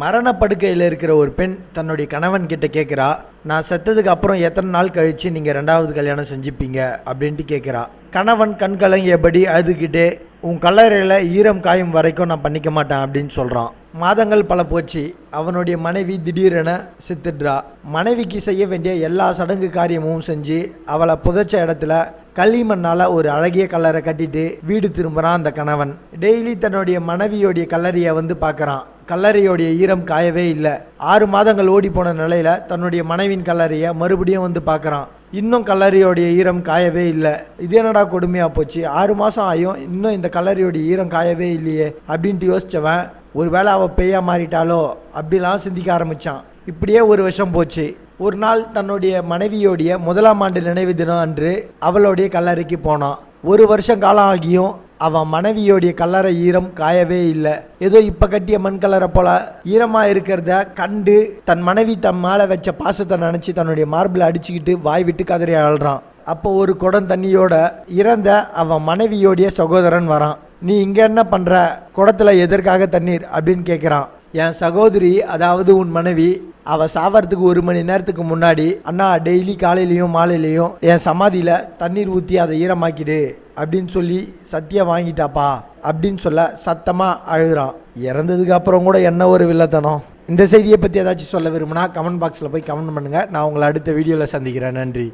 மரணப்படுக்கையில் இருக்கிற ஒரு பெண் தன்னுடைய கணவன் கிட்ட கேட்குறா நான் செத்ததுக்கு அப்புறம் எத்தனை நாள் கழித்து நீங்கள் ரெண்டாவது கல்யாணம் செஞ்சுப்பீங்க? அப்படின்ட்டு கேட்குறா கணவன் கண் கலங்கியபடி அழுதுகிட்டே உன் கல்லறையில் ஈரம் காயும் வரைக்கும் நான் பண்ணிக்க மாட்டேன் அப்படின்னு சொல்கிறான் மாதங்கள் பல போச்சு. அவனுடைய மனைவி திடீரென செத்துடுறா. மனைவிக்கு செய்ய வேண்டிய எல்லா சடங்கு காரியமும் செஞ்சு அவளை புதைச்ச இடத்துல களிமண்ணால் ஒரு அழகிய கல்லறை கட்டிட்டு வீடு திரும்புகிறான் அந்த கணவன். டெய்லி தன்னுடைய மனைவியோடைய கல்லறையை வந்து பார்க்குறான் கல்லறையோடைய ஈரம் காயவே இல்லை. ஆறு மாதங்கள் ஓடி போன நிலையில தன்னுடைய மனைவியின் கல்லறையை மறுபடியும் வந்து பார்க்குறான். இன்னும் கல்லறையோடைய ஈரம் காயவே இல்லை. இது என்னடா கொடுமையாக போச்சு? ஆறு மாதம் ஆயும் இன்னும் இந்த கல்லறையோடைய ஈரம் காயவே இல்லையே அப்படின்ட்டு யோசித்தவன் ஒரு வேளை அவள் பெய்யா மாறிட்டாலோ அப்படிலாம் சிந்திக்க ஆரம்பித்தான் இப்படியே ஒரு வருஷம் போச்சு. ஒரு நாள் தன்னுடைய மனைவியோடைய முதலாம் ஆண்டு நினைவு தினம் அன்று அவளுடைய கல்லறைக்கு போனான். ஒரு வருஷம் காலம் ஆகியும் அவன் மனைவியோடைய கல்லறை ஈரம் காயவே இல்லை. ஏதோ இப்போ கட்டிய மண் கலரை போல ஈரமாக இருக்கிறத கண்டு தன் மனைவி தன் மேலே வச்ச பாசத்தை நினச்சி தன்னுடைய மார்பில் அடிச்சுக்கிட்டு வாய் விட்டு கதறி அழறான். அப்போ ஒரு குடம் தண்ணியோட இறந்த அவன் மனைவியோடைய சகோதரன் வரான். நீ இங்கே என்ன பண்ணுற குடத்துல எதற்காக தண்ணீர்? அப்படின்னு கேட்குறான் என் சகோதரி அதாவது உன் மனைவி அவள் சாவறதுக்கு ஒரு மணி நேரத்துக்கு முன்னாடி அண்ணா டெய்லி காலையிலையும் மாலையிலையும் என் சமாதியில் தண்ணீர் ஊற்றி அதை ஈரமாக்கிடு அப்படின்னு சொல்லி சத்தியம் வாங்கிட்டாப்பா அப்படின்னு சொல்ல சத்தமாக அழுகிறான். இறந்ததுக்கு அப்புறம் கூட என்ன ஒரு வில்லத்தனம். இந்த செய்தியை பற்றி ஏதாச்சும் சொல்ல விரும்புனா கமெண்ட் பாக்ஸில் போய் கமெண்ட் பண்ணுங்கள் நான் உங்களை அடுத்த வீடியோவில் சந்திக்கிறேன். நன்றி.